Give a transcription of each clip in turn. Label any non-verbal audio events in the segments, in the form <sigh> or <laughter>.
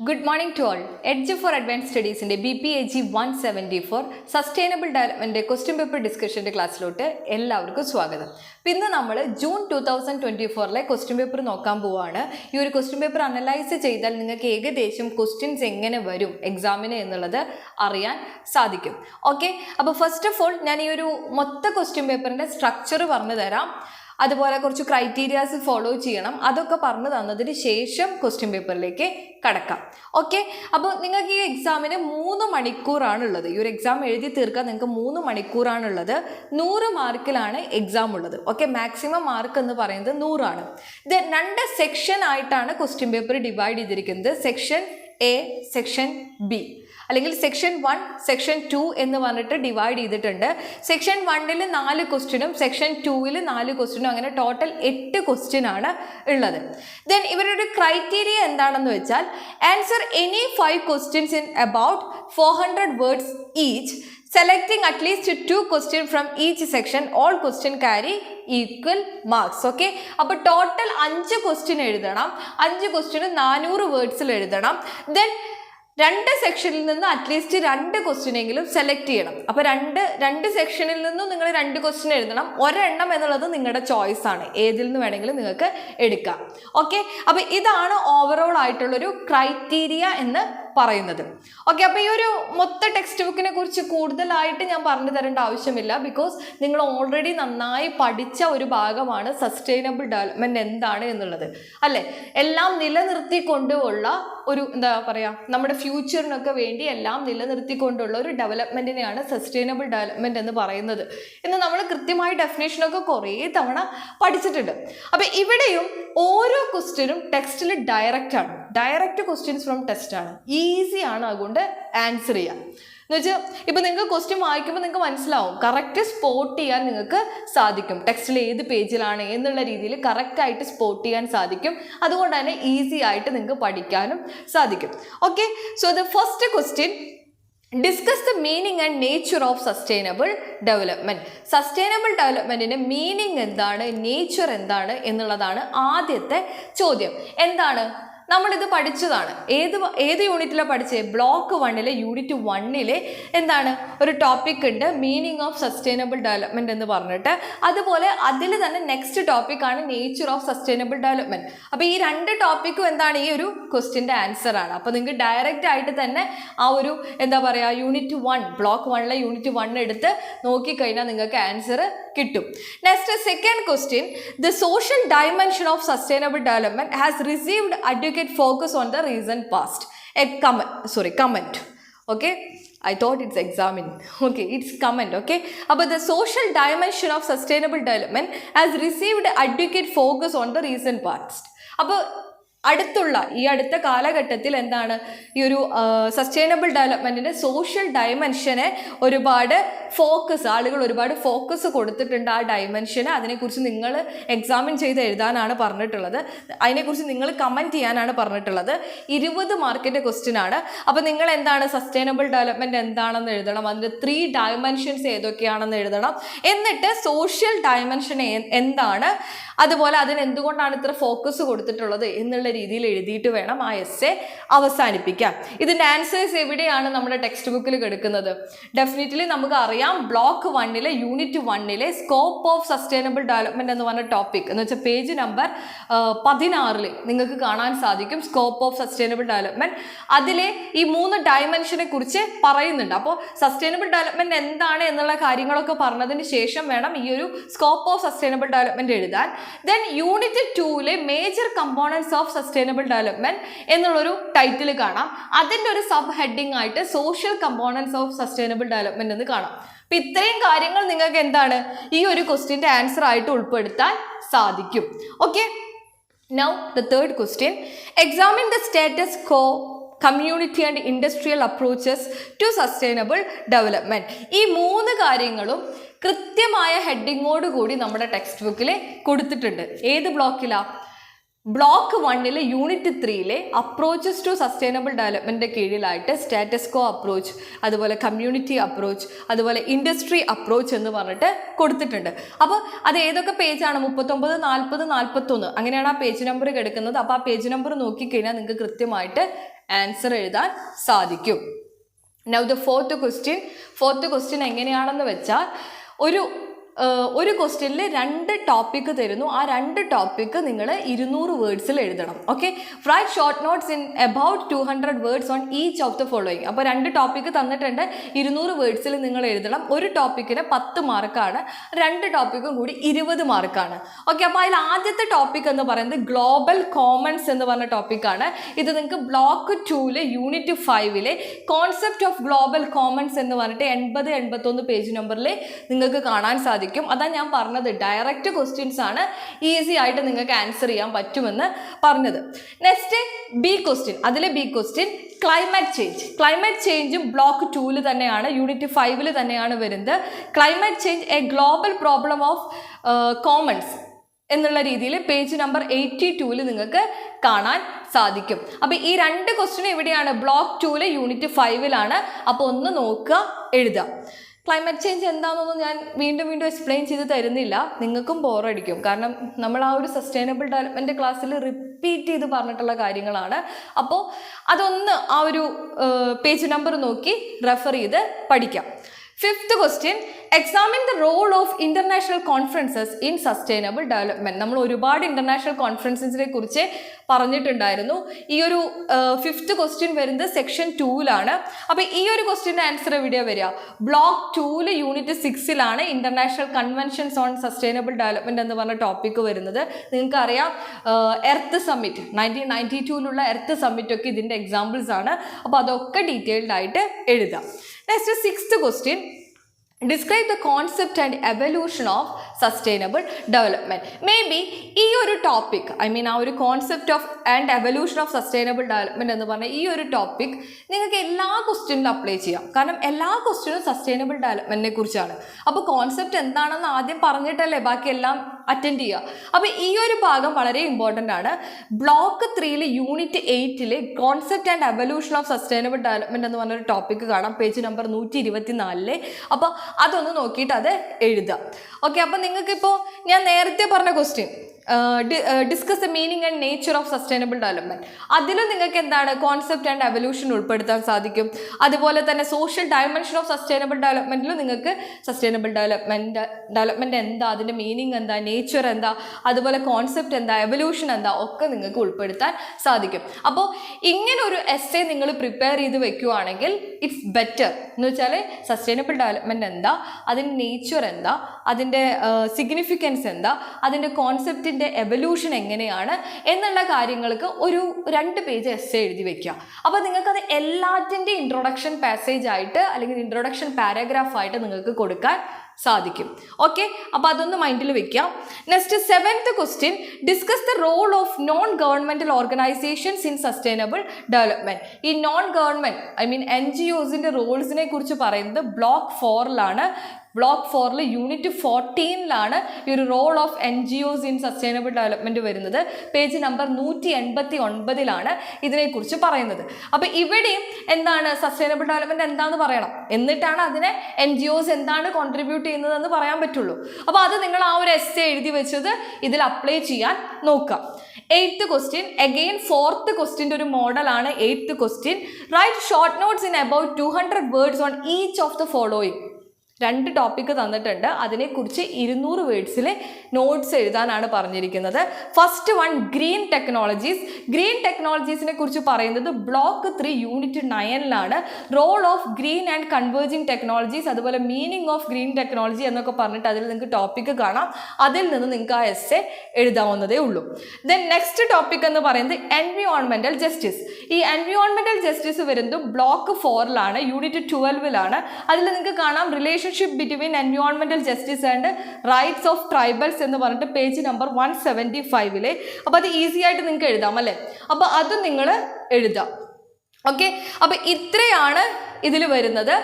Good morning to all Edge for advance സ്റ്റഡീസിന്റെ B P A G one seventy four sustainable development question paper ഡിസ്കഷന്റെ ക്ലാസ്സിലോട്ട് എല്ലാവർക്കും സ്വാഗതം. ഇന്ന് നമ്മൾ June two thousand twenty ഫോറിലെ question paper നോക്കാൻ പോവുകയാണ് ഈ ഒരു ക്വസ്റ്റ്യൻ പേപ്പർ അനലൈസ് ചെയ്താൽ നിങ്ങൾക്ക് ഏകദേശം ക്വസ്റ്റ്യൻസ് എങ്ങനെ വരും എക്സാമിന് എന്നുള്ളത് അറിയാൻ സാധിക്കും. ഓക്കെ അപ്പോൾ ഫസ്റ്റ് ഓഫ് ഓൾ ഞാൻ ഈ ഒരു മൊത്ത ക്വസ്റ്റ്യൻ പേപ്പറിന്റെ സ്ട്രക്ചർ പറഞ്ഞു തരാം അതുപോലെ കുറച്ച് ക്രൈറ്റീരിയാസ് ഫോളോ ചെയ്യണം. അതൊക്കെ പറഞ്ഞു തന്നതിന് ശേഷം ക്വസ്റ്റ്യൻ പേപ്പറിലേക്ക് കടക്കാം. ഓക്കെ അപ്പോൾ നിങ്ങൾക്ക് ഈ എക്സാമിന് മൂന്ന് മണിക്കൂറാണുള്ളത്. ഈ ഒരു എക്സാം എഴുതി തീർക്കാൻ നിങ്ങൾക്ക് മൂന്ന് മണിക്കൂറാണുള്ളത്. നൂറ് മാർക്കിലാണ് എക്സാം ഉള്ളത്. ഓക്കെ മാക്സിമം മാർക്ക് എന്ന് പറയുന്നത് നൂറാണ്. ഇത് രണ്ട് സെക്ഷൻ ആയിട്ടാണ് ക്വസ്റ്റ്യൻ പേപ്പർ ഡിവൈഡ് ചെയ്തിരിക്കുന്നത്. സെക്ഷൻ എ സെക്ഷൻ ബി അല്ലെങ്കിൽ സെക്ഷൻ വൺ സെക്ഷൻ ടു എന്ന് പറഞ്ഞിട്ട് ഡിവൈഡ് ചെയ്തിട്ടുണ്ട്. സെക്ഷൻ വണ്ണിൽ നാല് ക്വസ്റ്റ്യനും സെക്ഷൻ ടൂവിൽ നാല് ക്വസ്റ്റ്യനും അങ്ങനെ ടോട്ടൽ എട്ട് ക്വസ്റ്റ്യൻ ആണ് ഉള്ളത്. ദെൻ ഇവരുടെ ക്രൈറ്റീരിയ എന്താണെന്ന് വെച്ചാൽ answer any five questions in about four hundred words each selecting at least two question from each section all question carry equal marks okay അപ്പോൾ ടോട്ടൽ അഞ്ച് ക്വസ്റ്റ്യൻ എഴുതണം. അഞ്ച് ക്വസ്റ്റ്യന് നാനൂറ് വേർഡ്സിൽ എഴുതണം. ദെൻ രണ്ട് സെക്ഷനിൽ നിന്ന് അറ്റ്ലീസ്റ്റ് രണ്ട് ക്വസ്റ്റ്യനെങ്കിലും സെലക്ട് ചെയ്യണം. അപ്പോൾ രണ്ട് രണ്ട് സെക്ഷനിൽ നിന്നും നിങ്ങൾ രണ്ട് ക്വസ്റ്റ്യൻ എഴുതണം. ഒരെണ്ണം എന്നുള്ളത് നിങ്ങളുടെ ചോയ്സ് ആണ്. ഏതിൽ നിന്ന് വേണമെങ്കിലും നിങ്ങൾക്ക് എടുക്കാം. ഓക്കെ അപ്പോൾ ഇതാണ് ഓവറോൾ ആയിട്ടുള്ളൊരു ക്രൈറ്റീരിയ എന്ന് പറയുന്നത്. ഓക്കെ അപ്പോൾ ഈ ഒരു മൊത്ത ടെക്സ്റ്റ് ബുക്കിനെ കുറിച്ച് കൂടുതലായിട്ട് ഞാൻ പറഞ്ഞു തരേണ്ട ആവശ്യമില്ല ബിക്കോസ് നിങ്ങൾ ഓൾറെഡി നന്നായി പഠിച്ച ഒരു ഭാഗമാണ് സസ്റ്റൈനബിൾ ഡെവലപ്മെന്റ് എന്താണ് എന്നുള്ളത്. അല്ലേ? എല്ലാം നിലനിർത്തിക്കൊണ്ടുള്ള ഒരു എന്താ പറയുക നമ്മുടെ ഫ്യൂച്ചറിനൊക്കെ വേണ്ടി എല്ലാം നിലനിർത്തിക്കൊണ്ടുള്ള ഒരു ഡെവലപ്മെന്റിനെയാണ് സസ്റ്റൈനബിൾ ഡെവലപ്മെന്റ് എന്ന് പറയുന്നത്. എന്ന് നമ്മൾ കൃത്യമായി ഡെഫിനേഷനൊക്കെ കുറേ തവണ പഠിച്ചിട്ടുണ്ട്. അപ്പോൾ ഇവിടെയും ഓരോ ക്വസ്റ്റ്യനും ടെക്സ്റ്റിൽ ഡയറക്റ്റ് ആണ്. ഡയറക്റ്റ് ക്വസ്റ്റ്യൻസ് ഫ്രം ടെസ്റ്റ് ആണ്. ഈസി ആണ് അതുകൊണ്ട് ആൻസർ ചെയ്യാം. എന്ന് വെച്ചാൽ ഇപ്പം നിങ്ങൾക്ക് ക്വസ്റ്റ്യൻ വായിക്കുമ്പോൾ നിങ്ങൾക്ക് മനസ്സിലാവും. കറക്റ്റ് സ്പോട്ട് ചെയ്യാൻ നിങ്ങൾക്ക് സാധിക്കും. ടെക്സ്റ്റിൽ ഏത് പേജിലാണ് എന്നുള്ള രീതിയിൽ കറക്റ്റായിട്ട് സ്പോട്ട് ചെയ്യാൻ സാധിക്കും. അതുകൊണ്ട് തന്നെ ഈസി ആയിട്ട് നിങ്ങൾക്ക് പഠിക്കാനും സാധിക്കും. Okay so the first question discuss the meaning and nature of sustainable development sustainable ഡെവലപ്മെന്റിന്റെ meaning എന്താണ്? നേച്ചർ എന്താണ്? എന്നുള്ളതാണ് ആദ്യത്തെ ചോദ്യം. എന്താണ്? നമ്മളിത് പഠിച്ചതാണ്. ഏത് ഏത് യൂണിറ്റിലാണ് പഠിച്ചത് ബ്ലോക്ക് വണ്ണിലെ യൂണിറ്റ് വണ്ണിലെ എന്താണ്? ഒരു ടോപ്പിക് ഉണ്ട് മീനിങ് ഓഫ് സസ്റ്റൈനബിൾ ഡെവലപ്മെന്റ് എന്ന് പറഞ്ഞിട്ട്. അതുപോലെ അതിൽ തന്നെ നെക്സ്റ്റ് ടോപ്പിക്കാണ് നേച്ചർ ഓഫ് സസ്റ്റൈനബിൾ ഡെവലപ്മെന്റ് അപ്പോൾ ഈ രണ്ട് ടോപ്പിക്കും എന്താണ്? ഈ ഒരു ക്വസ്റ്റിന്റെ ആൻസർ ആണ്. അപ്പോൾ നിങ്ങൾക്ക് ഡയറക്റ്റ് ആയിട്ട് തന്നെ ആ ഒരു എന്താ പറയുക യൂണിറ്റ് വൺ ബ്ലോക്ക് വണ്ണിലെ യൂണിറ്റ് വൺ എടുത്ത് നോക്കിക്കഴിഞ്ഞാൽ നിങ്ങൾക്ക് ആൻസർ കിട്ടും. Next second question the social dimension of sustainable development has received get focus on the recent past. A comment, sorry, comment. Okay, I thought it's examine. <laughs> Okay, it's comment. Okay, about the social dimension of sustainable development has received adequate focus on the recent past. About അടുത്തുള്ള ഈ അടുത്ത കാലഘട്ടത്തിൽ എന്താണ് ഈ ഒരു sustainable ഡെവലപ്മെന്റിന്റെ social ഡയമെൻഷനെ ഒരുപാട് focus ആളുകൾ ഒരുപാട് ഫോക്കസ് കൊടുത്തിട്ടുണ്ട് ആ ഡയമെൻഷന് അതിനെക്കുറിച്ച് നിങ്ങൾ എക്സാമിൻ ചെയ്ത് എഴുതാനാണ് പറഞ്ഞിട്ടുള്ളത്. അതിനെക്കുറിച്ച് നിങ്ങൾ കമന്റ് ചെയ്യാനാണ് പറഞ്ഞിട്ടുള്ളത്. ഇരുപത് മാർക്കിന്റെ ക്വസ്റ്റ്യൻ ആണ്. അപ്പോൾ നിങ്ങൾ എന്താണ് സസ്റ്റൈനബിൾ ഡെവലപ്മെന്റ് എന്താണെന്ന് എഴുതണം. അതിന്റെ ത്രീ ഡയമെൻഷൻസ് ഏതൊക്കെയാണെന്ന് എഴുതണം. എന്നിട്ട് സോഷ്യൽ ഡയമെൻഷൻ എന്താണ് അതുപോലെ അതിന് എന്തുകൊണ്ടാണ് ഇത്ര ഫോക്കസ് കൊടുത്തിട്ടുള്ളത് എന്നുള്ള രീതിയിൽ എഴുതിയിട്ട് വേണം ആ എസ് എ അവസാനിപ്പിക്കാൻ. ഇതിന്റെ ആൻസേഴ്സ് എവിടെയാണ് നമ്മുടെ ടെക്സ്റ്റ് ബുക്കിൽ കിടക്കുന്നത്? ഡെഫിനറ്റ്ലി നമുക്ക് അറിയാം ബ്ലോക്ക് വണ്ണിലെ യൂണിറ്റ് വണ്ണിലെ സ്കോപ്പ് ഓഫ് സസ്റ്റൈനബിൾ ഡെവലപ്മെന്റ് എന്ന് പറഞ്ഞ ടോപ്പിക് എന്ന് വെച്ചാൽ പേജ് നമ്പർ പതിനാറിൽ നിങ്ങൾക്ക് കാണാൻ സാധിക്കും സ്കോപ്പ് ഓഫ് സസ്റ്റൈനബിൾ ഡെവലപ്മെന്റ് അതിലെ ഈ മൂന്ന് ഡയമെൻഷനെ കുറിച്ച് പറയുന്നുണ്ട്. അപ്പോൾ സസ്റ്റൈനബിൾ ഡെവലപ്മെന്റ് എന്താണ് എന്നുള്ള കാര്യങ്ങളൊക്കെ പറഞ്ഞതിന് ശേഷം വേണം ഈ ഒരു സ്കോപ്പ് ഓഫ് സസ്റ്റൈനബിൾ ഡെവലപ്മെന്റ് എഴുതാൻ. Then unit ടൂവിലെ major components of sustainable development എന്നുള്ളൊരു ടൈറ്റിൽ കാണാം. അതിന്റെ ഒരു സബ് ഹെഡിങ് ആയിട്ട് social components of sustainable development എന്ന് കാണാം. അപ്പം ഇത്രയും കാര്യങ്ങൾ നിങ്ങൾക്ക് എന്താണ്? ഈ ഒരു ക്വസ്റ്റ്യന്റെ ആൻസർ ആയിട്ട് ഉൾപ്പെടുത്താൻ സാധിക്കും. Okay now the third question examine the status quo, community and industrial approaches to sustainable development ഈ മൂന്ന് കാര്യങ്ങളും കൃത്യമായ ഹെഡിങ്ങോട് കൂടി നമ്മുടെ ടെക്സ്റ്റ് ബുക്കിൽ കൊടുത്തിട്ടുണ്ട്. ഏത് ബ്ലോക്കിലാണ് ബ്ലോക്ക് വണ്ണിലെ യൂണിറ്റ് ത്രീയിലെ അപ്രോച്ചസ് ടു സസ്റ്റൈനബിൾ ഡെവലപ്മെന്റിന്റെ കീഴിലായിട്ട് സ്റ്റാറ്റസ്കോ അപ്രോച്ച് അതുപോലെ കമ്മ്യൂണിറ്റി അപ്രോച്ച് അതുപോലെ ഇൻഡസ്ട്രി അപ്രോച്ച് എന്ന് പറഞ്ഞിട്ട് കൊടുത്തിട്ടുണ്ട്. അപ്പോൾ അത് ഏതൊക്കെ പേജാണ് മുപ്പത്തൊമ്പത് നാൽപ്പത് നാൽപ്പത്തൊന്ന് അങ്ങനെയാണ് ആ പേജ് നമ്പർ കിടക്കുന്നത്. അപ്പോൾ ആ പേജ് നമ്പർ നോക്കിക്കഴിഞ്ഞാൽ നിങ്ങൾക്ക് കൃത്യമായിട്ട് ആൻസർ എഴുതാൻ സാധിക്കും. Now the fourth question fourth question എങ്ങനെയാണെന്ന് വെച്ചാൽ ഒരു ഒരു ക്വസ്റ്റ്യനിൽ രണ്ട് ടോപ്പിക്ക് തരുന്നു. ആ രണ്ട് ടോപ്പിക്ക് നിങ്ങൾ ഇരുന്നൂറ് വേർഡ്സിൽ എഴുതണം. Okay write short notes in about two hundred words on each of the following അപ്പോൾ രണ്ട് ടോപ്പിക്ക് തന്നിട്ടുണ്ട്. ഇരുന്നൂറ് വേർഡ്സിൽ നിങ്ങൾ എഴുതണം. ഒരു ടോപ്പിക്കിന് പത്ത് മാർക്കാണ് രണ്ട് ടോപ്പിക്കും കൂടി ഇരുപത് മാർക്കാണ് ഓക്കെ അപ്പോൾ അതിൽ ആദ്യത്തെ ടോപ്പിക് എന്ന് പറയുന്നത് ഗ്ലോബൽ കോമൺസ് എന്ന് പറഞ്ഞ ടോപ്പിക്കാണ് ഇത് നിങ്ങൾക്ക് ബ്ലോക്ക് ടൂവിലെ യൂണിറ്റ് ഫൈവിലെ കോൺസെപ്റ്റ് ഓഫ് ഗ്ലോബൽ കോമൺസ് എന്ന് പറഞ്ഞിട്ട് എൺപത് എൺപത്തൊന്ന് പേജ് നമ്പറിൽ നിങ്ങൾക്ക് കാണാൻ സാധിക്കും. അതാ ഞാൻ പറഞ്ഞത്. ഡയറക്റ്റ് ക്വസ്റ്റ്യൻസ് ആണ് ഈസി ആയിട്ട് നിങ്ങൾക്ക് ആൻസർ ചെയ്യാൻ പറ്റുമെന്ന് പറഞ്ഞത്. നെക്സ്റ്റ് ബി ക്വസ്റ്റ്യൻ അതിലെ B question climate change climate ചേഞ്ചും block ടൂൽ തന്നെയാണ് യൂണിറ്റ് ഫൈവിൽ തന്നെയാണ് വരുന്നത്. Climate change a global problem of commons എന്നുള്ള രീതിയിൽ പേജ് നമ്പർ എയ്റ്റി ടൂവിൽ നിങ്ങൾക്ക് കാണാൻ സാധിക്കും. അപ്പോൾ ഈ രണ്ട് ക്വസ്റ്റ്യൻ എവിടെയാണ് ബ്ലോക്ക് ടൂൽ യൂണിറ്റ് ഫൈവിലാണ് അപ്പോൾ ഒന്ന് നോക്കുക എഴുതുക. ക്ലൈമറ്റ് ചേഞ്ച് എന്താണെന്നൊന്നും ഞാൻ വീണ്ടും വീണ്ടും എക്സ്പ്ലെയിൻ ചെയ്ത് തരുന്നില്ല. നിങ്ങൾക്കും ബോറടിക്കും കാരണം നമ്മൾ ആ ഒരു സസ്റ്റൈനബിൾ ഡെവലപ്മെന്റ് ക്ലാസ്സിൽ റിപ്പീറ്റ് ചെയ്ത് പറഞ്ഞിട്ടുള്ള കാര്യങ്ങളാണ്. അപ്പോൾ അതൊന്ന് ആ ഒരു പേജ് നമ്പർ നോക്കി റെഫർ ചെയ്ത് പഠിക്കാം. Fifth question examine the role of international conferences in sustainable development നമ്മൾ ഒരുപാട് ഇന്റർനാഷണൽ കോൺഫറൻസസിനെ കുറിച്ച് പറഞ്ഞിട്ടുണ്ടായിരുന്നു. ഈ ഒരു ഫിഫ്ത്ത് ക്വസ്റ്റ്യൻ വരുന്നത് സെക്ഷൻ ടൂവിലാണ് അപ്പോൾ ഈ ഒരു ക്വസ്റ്റ്യന്റെ ആൻസർ എവിടെയാണ് വരിക? ബ്ലോക്ക് ടൂൽ unit സിക്സിലാണ് international conventions on sustainable development എന്ന് പറഞ്ഞ ടോപ്പിക്ക് വരുന്നത്. നിങ്ങൾക്കറിയാം എർത്ത് സമ്മിറ്റ് നയന്റീൻ നയന്റി ടൂവിലുള്ള എർത്ത് സമ്മിറ്റ് ഒക്കെ ഇതിന്റെ എക്സാമ്പിൾസ് ആണ്. അപ്പോൾ അതൊക്കെ ഡീറ്റെയിൽഡ് ആയിട്ട് എഴുതാം. Next sixth question describe the concept and evolution of sustainable development may be ഈ ഒരു ടോപ്പിക് ഐ മീൻ ആ ഒരു concept of and evolution of sustainable development എന്ന് പറഞ്ഞ ഈ ഒരു ടോപ്പിക് നിങ്ങൾക്ക് എല്ലാ ക്വസ്റ്റ്യനിലും അപ്ലൈ ചെയ്യാം. കാരണം എല്ലാ ക്വസ്റ്റ്യനും സസ്റ്റൈനബിൾ ഡെവലപ്മെന്റിനെ കുറിച്ചാണ്. അപ്പോൾ കോൺസെപ്റ്റ് എന്താണെന്ന് ആദ്യം പറഞ്ഞിട്ടല്ലേ ബാക്കിയെല്ലാം അറ്റൻഡ് ചെയ്യുക. അപ്പോൾ ഈ ഒരു ഭാഗം വളരെ ഇമ്പോർട്ടന്റ് ആണ്. ബ്ലോക്ക് ത്രീയിൽ unit എയ്റ്റിൽ concept and evolution of sustainable development എന്ന് പറഞ്ഞൊരു ടോപ്പിക്ക് കാണാം. പേജ് നമ്പർ നൂറ്റി ഇരുപത്തി നാലിൽ അപ്പോൾ അതൊന്ന് നോക്കിയിട്ട് അത് എഴുതുക. ഓക്കെ അപ്പോൾ നിങ്ങൾക്കിപ്പോൾ ഞാൻ നേരത്തെ പറഞ്ഞ question discuss the meaning and nature of sustainable development അതിലും നിങ്ങൾക്ക് എന്താണ് കോൺസെപ്റ്റ് ആൻഡ് എവല്യൂഷൻ ഉൾപ്പെടുത്താൻ സാധിക്കും? അതുപോലെ തന്നെ സോഷ്യൽ ഡയമെൻഷൻ ഓഫ് സസ്റ്റൈനബിൾ ഡെവലപ്മെന്റിലും നിങ്ങൾക്ക് സസ്റ്റൈനബിൾ ഡെവലപ്മെന്റ് ഡെവലപ്മെന്റ് എന്താ? അതിന്റെ മീനിങ് എന്താ? നേച്ചർ എന്താ? അതുപോലെ കോൺസെപ്റ്റ് എന്താ? എവല്യൂഷൻ എന്താ? ഒക്കെ നിങ്ങൾക്ക് ഉൾപ്പെടുത്താൻ സാധിക്കും. അപ്പോൾ ഇങ്ങനെ ഒരു എസ് എ നിങ്ങൾ പ്രിപ്പയർ ചെയ്ത് വെക്കുകയാണെങ്കിൽ ഇറ്റ്സ് ബെറ്റർ എന്ന് വെച്ചാൽ സസ്റ്റൈനബിൾ ഡെവലപ്മെന്റ് എന്താ? അതിന്റെ നേച്ചർ എന്താ? അതിന്റെ സിഗ്നിഫിക്കൻസ് എന്താ അതിന്റെ കോൺസെപ്റ്റിന്റെ എവല്യൂഷൻ എങ്ങനെയാണ് എന്നുള്ള കാര്യങ്ങൾക്ക് ഒരു രണ്ട് പേജ് എസ് എഴുതി വെക്കുക. അപ്പോൾ നിങ്ങൾക്കത് എല്ലാറ്റിന്റെ ഇൻട്രൊഡക്ഷൻ പാസേജ് ആയിട്ട് അല്ലെങ്കിൽ ഇൻട്രൊഡക്ഷൻ പാരഗ്രാഫ് ആയിട്ട് നിങ്ങൾക്ക് കൊടുക്കാൻ സാധിക്കും. ഓക്കെ അപ്പോൾ അതൊന്ന് മൈൻഡിൽ വെക്കാം next seventh question discuss the role of non governmental organisations in sustainable development ഈ non government I mean N G ഒസിന്റെ റോൾസിനെ കുറിച്ച് പറയുന്നത് ബ്ലോക്ക് ഫോറിലാണ് ബ്ലോക്ക് ഫോറിൽ യൂണിറ്റ് ഫോർട്ടീനിലാണ് ഈ ഒരു role of N G Os in sustainable development വരുന്നത്. പേജ് നമ്പർ നൂറ്റി എൺപത്തി ഒൻപതിലാണ് ഇതിനെക്കുറിച്ച് പറയുന്നത്. അപ്പോൾ ഇവിടെയും എന്താണ് സസ്റ്റൈനബിൾ ഡെവലപ്മെന്റ് എന്താണെന്ന് പറയണം. എന്നിട്ടാണ് അതിനെ എൻ ജി ഒസ് എന്താണ് കോൺട്രിബ്യൂട്ട് ചെയ്യുന്നതെന്ന് പറയാൻ പറ്റുള്ളൂ. അപ്പോൾ അത് നിങ്ങൾ ആ ഒരു എസ് എഴുതി വെച്ചത് ഇതിൽ അപ്ലൈ ചെയ്യാൻ നോക്കുക. എയ്ത്ത് ക്വസ്റ്റ്യൻ അഗെയിൻ ഫോർത്ത് ക്വസ്റ്റ്യന്റെ ഒരു മോഡലാണ് eighth question write short notes in about two hundred words on each of the following രണ്ട് ടോപ്പിക്ക് തന്നിട്ടുണ്ട്. അതിനെക്കുറിച്ച് ഇരുന്നൂറ് വേർഡ്സിൽ നോട്ട്സ് എഴുതാനാണ് പറഞ്ഞിരിക്കുന്നത്. First one green technologies green ടെക്നോളജീസിനെ കുറിച്ച് പറയുന്നത് block three unit നയനിലാണ് role of green and converging technologies അതുപോലെ മീനിങ് ഓഫ് ഗ്രീൻ ടെക്നോളജി എന്നൊക്കെ പറഞ്ഞിട്ട് അതിൽ നിങ്ങൾക്ക് ടോപ്പിക്ക് കാണാം. അതിൽ നിന്ന് നിങ്ങൾക്ക് ആ എസ് എഴുതാവുന്നതേ ഉള്ളൂ. ദെൻ നെക്സ്റ്റ് ടോപ്പിക് എന്ന് പറയുന്നത് എൻവിയോൺമെന്റൽ ജസ്റ്റിസ് ഈ എൻവിയോൺമെന്റൽ ജസ്റ്റിസ് വരുന്നത് ബ്ലോക്ക് ഫോറിലാണ് യൂണിറ്റ് ട്വൽവിലാണ് അതിൽ നിങ്ങൾക്ക് കാണാം relationship between എൻവിയോൺമെന്റൽ justice and rights of tribals എന്ന് പറഞ്ഞിട്ട് പേജ് നമ്പർ വൺ സെവന്റി ഫൈവിലെ അപ്പോൾ അത് ഈസി ആയിട്ട് നിങ്ങൾക്ക് എഴുതാം അല്ലേ? അപ്പോൾ അത് നിങ്ങൾ എഴുതാം. ഓക്കെ അപ്പോൾ ഇത്രയാണ് ഇതിൽ വരുന്നത്.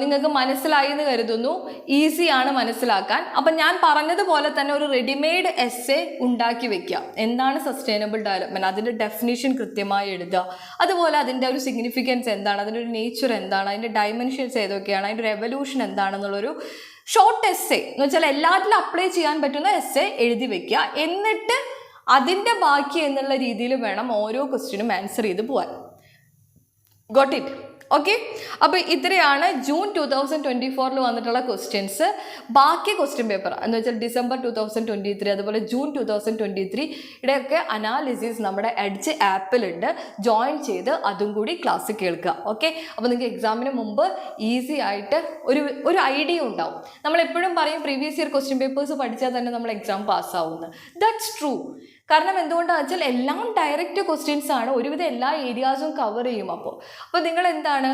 നിങ്ങൾക്ക് മനസ്സിലായി എന്ന് കരുതുന്നു ഈസിയാണ് മനസ്സിലാക്കാൻ. അപ്പം ഞാൻ പറഞ്ഞതുപോലെ തന്നെ ഒരു റെഡിമെയ്ഡ് എസ് എ ഉണ്ടാക്കി വെക്കുക എന്താണ് സസ്റ്റൈനബിൾ ഡെവലപ്മെന്റ് അതിന്റെ ഡെഫിനിഷൻ കൃത്യമായി എഴുതുക അതുപോലെ അതിന്റെ ഒരു സിഗ്നിഫിക്കൻസ് എന്താണ്? അതിന്റെ ഒരു നേച്ചർ എന്താണ്? അതിന്റെ ഡയമെൻഷൻസ് ഏതൊക്കെയാണ്? അതിന്റെ ഒരു എവല്യൂഷൻ എന്താണെന്നുള്ളൊരു ഷോർട്ട് എസ് എ എന്ന് വെച്ചാൽ എല്ലാത്തിലും അപ്ലൈ ചെയ്യാൻ പറ്റുന്ന എസ് എ എഴുതി വെക്കുക എന്നിട്ട് അതിന്റെ ബാക്കി എന്നുള്ള രീതിയിൽ വേണം ഓരോ ക്വസ്റ്റ്യനും ആൻസർ ചെയ്ത് പോകാൻ ഗോട്ട് ഇറ്റ് ഓക്കെ അപ്പോൾ ഇത്രയാണ് ജൂൺ ടു തൗസൻഡ് ട്വന്റി ഫോറിൽ വന്നിട്ടുള്ള ക്വസ്റ്റ്യൻസ് ബാക്കി ക്വസ്റ്റ്യൻ പേപ്പർ എന്ന് വെച്ചാൽ December two thousand twenty three അതുപോലെ June two thousand twenty three ഇവിടെയൊക്കെ അനാലിസിസ് നമ്മുടെ എഡ്ജ് ആപ്പിലുണ്ട് ജോയിൻ ചെയ്ത് അതും കൂടി ക്ലാസ് കേൾക്കുക. ഓക്കെ അപ്പോൾ നിങ്ങൾക്ക് എക്സാമിന് മുമ്പ് ഈസി ആയിട്ട് ഒരു ഒരു ഐഡിയ ഉണ്ടാവും. നമ്മൾ എപ്പോഴും പറയും പ്രീവിയസ് ഇയർ ക്വസ്റ്റ്യൻ പേപ്പേഴ്സ് പഠിച്ചാൽ തന്നെ നമ്മൾ എക്സാം പാസ്സാവുന്നു ദാറ്റ്സ് ട്രൂ കാരണം എന്തുകൊണ്ടാണെന്ന് വെച്ചാൽ എല്ലാം ഡയറക്റ്റ് ക്വസ്റ്റ്യൻസ് ആണ്. ഒരുവിധം എല്ലാ ഏരിയാസും കവർ ചെയ്യും അപ്പോൾ അപ്പോൾ നിങ്ങൾ എന്താണ്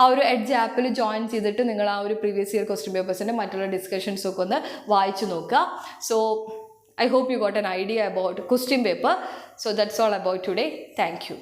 ആ ഒരു എഡ്ജ് ആപ്പിൽ ജോയിൻ ചെയ്തിട്ട് നിങ്ങൾ ആ ഒരു പ്രീവിയസ് ഇയർ ക്വസ്റ്റ്യൻ പേപ്പേഴ്സിന്റെ മറ്റുള്ള ഡിസ്കഷൻസ് ഒക്കെ ഒന്ന് വായിച്ചു നോക്കുക. So I hope you got an idea about question paper so that's all about today thank you